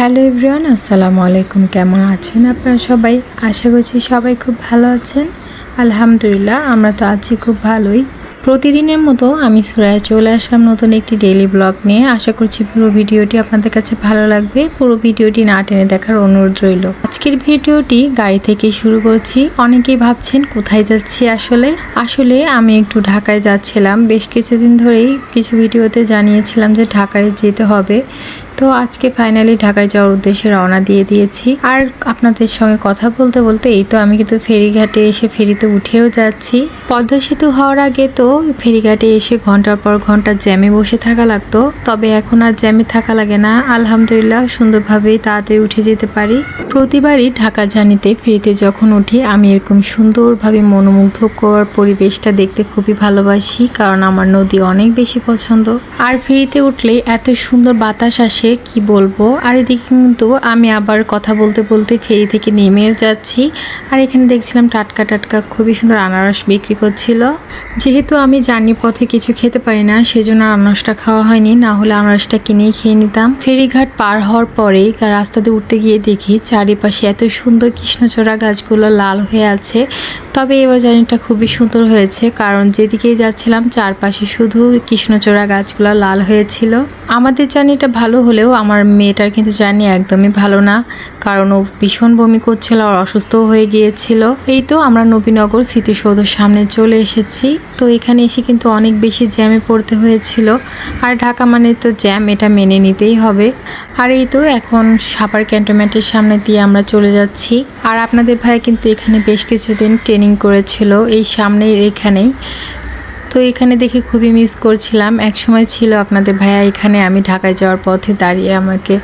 Hello everyone, আসসালামু আলাইকুম। কেমন আছেন আপনারা সবাই? আশা করছি সবাই খুব ভালো আছেন। আলহামদুলিল্লাহ, আমরা তো আছি খুব ভালোই। প্রতিদিনের মতো আমি সুরায় চলে আসলাম নতুন একটি ডেইলি ব্লগ নিয়ে। আশা করছি পুরো ভিডিওটি আপনাদের কাছে ভালো লাগবে। পুরো ভিডিওটি না টেনে দেখার অনুরোধ রইল। আজকের ভিডিওটি গাড়ি থেকে শুরু করছি। অনেকেই ভাবছেন, কোথায় যাচ্ছি আসলে? আসলে আমি একটু ঢাকায় যাচ্ছিলাম। বেশ কিছুদিন ধরেই কিছু ভিডিওতে জানিয়েছিলাম যে ঢাকায় যেতে হবে। তো আজকে ফাইনালি ঢাকায় যাওয়ার উদ্দেশ্যে রওনা দিয়ে দিয়েছি। আর আপনাদের সঙ্গে কথা বলতে বলতে এই তো আমি কিন্তু ফেরিঘাটে এসে ফেরিতে উঠেও যাচ্ছি। পদ্মা সেতু হওয়ার আগে তো ফেরিঘাটে এসে ঘণ্টার পর ঘণ্টা জ্যামে বসে থাকা লাগতো। তবে এখন আর জ্যামে থাকা লাগে না। আলহামদুলিল্লাহ সুন্দরভাবেই তাড়াতাড়ি উঠে যেতে পারি। প্রতিবারই ঢাকা জানিতে ফেরিতে যখন উঠি, আমি এরকম সুন্দরভাবে মনোমুগ্ধ করার পরিবেশটা দেখতে খুবই ভালোবাসি, কারণ আমার নদী অনেক বেশি পছন্দ। আর ফেরিতে উঠলে এত সুন্দর বাতাস আসে কি বলব? আর এদিকে কিন্তু আমি আবার কথা বলতে বলতে ফেরি থেকে নেমেও যাচ্ছি। আর এখানে দেখছিলাম টাটকা টাটকা খুবই সুন্দর আনারস বিক্রি করছিল। যেহেতু আমি জার্নি পথে কিছু খেতে পারি না, সেজন্য আনারসটা খাওয়া হয়নি। না হলে আনারসটা কিনেই খেয়ে নিতাম। ফেরিঘাট পার হওয়ার পরে রাস্তাতে উঠতে গিয়ে দেখি চারিপাশে এত সুন্দর কৃষ্ণচূড়া গাছগুলো লাল হয়ে আছে। তবে এবার জার্নিটা খুবই সুন্দর হয়েছে, কারণ যেদিকেই যাচ্ছিলাম চারপাশে শুধু কৃষ্ণচূড়া গাছগুলো লাল হয়েছিল। আমাদের জার্নিটা ভালো হলেও আমার মেয়েটার কিন্তু জার্নি একদমই ভালো না, কারণ ও ভীষণ বমি করছিল, আর অসুস্থও হয়ে গিয়েছিল। এই তো আমরা নবীনগর স্মৃতিসৌধের সামনে চলে এসেছি। তো এখানে এসে কিন্তু অনেক বেশি জ্যামে পড়তে হয়েছিল, আর ঢাকা মানে তো জ্যাম, এটা মেনে নিতেই হবে। আর এই তো এখন সাপার ক্যান্টনমেন্টের সামনে দিয়ে আমরা চলে যাচ্ছি। আর আপনাদের ভাই কিন্তু এখানে বেশ কিছুদিন ট্রেনিং করেছিল, এই সামনের এখানেই। তো এখানে দেখে খুবই মিস করছিলাম। এক সময় ছিল আপনাদের ভাইয়া এখানে, আমি ঢাকায় যাওয়ার পথে দাঁড়িয়ে আমাকে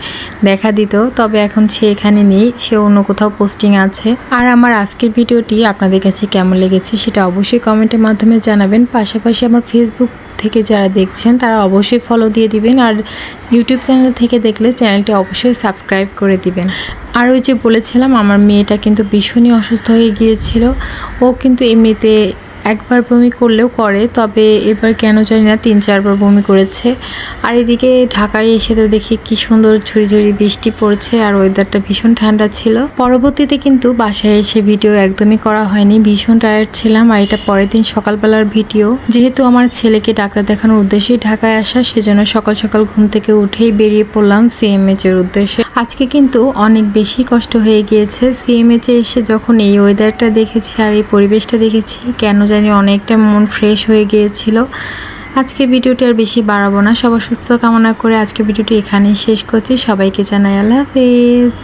দেখা দিত। তবে এখন সে এখানে নেই, সে অন্য কোথাও পোস্টিং আছে। আর আমার আজকের ভিডিওটি আপনাদের কাছে কেমন লেগেছে সেটা অবশ্যই কমেন্টের মাধ্যমে জানাবেন। পাশাপাশি আমার ফেসবুক থেকে যারা দেখছেন, তারা অবশ্যই ফলো দিয়ে দিবেন আর ইউটিউব চ্যানেল থেকে দেখলে চ্যানেলটি অবশ্যই সাবস্ক্রাইব করে দিবেন। আর ওই যে বলেছিলাম, আমার মেয়েটা কিন্তু ভীষণই অসুস্থ হয়ে গিয়েছিল। ও কিন্তু এমনিতে একবার বমি করলেও করে, তবে এবার কেন জানি না তিন, চারবার বমি করেছে। আর এদিকে ঢাকায় এসে তো দেখি কি সুন্দর ঝুড়ি ঝুড়ি বৃষ্টি পড়ছে আর ওয়েদারটা ভীষণ ঠান্ডা ছিল। পরবর্তীতে কিন্তু বাসায় এসে ভিডিও একদমই করা হয়নি। ভীষণ টায়ার্ড ছিলাম আর এটা পরের দিন সকালবেলার ভিডিও যেহেতু আমার ছেলেকে ডাক্তার দেখানোর উদ্দেশ্যেই ঢাকায় আসা, সেজন্য সকাল সকাল ঘুম থেকে উঠেই বেরিয়ে পড়লাম সিএমএচ এর উদ্দেশ্যে। আজকে কিন্তু অনেক বেশি কষ্ট হয়ে গিয়েছে। সিএমএচে এসে যখন এই ওয়েদারটা দেখেছি আর এই পরিবেশটা দেখেছি, কেন জানি অনেকটা মন ফ্রেশ হয়ে গিয়েছিল। আজকে ভিডিওটি আর বেশি বাড়াবো না। সবার সুস্থ কামনা করে আজকে ভিডিওটি এখানেই শেষ করছি। সবাইকে জানাই আল্লাহ হাফেজ।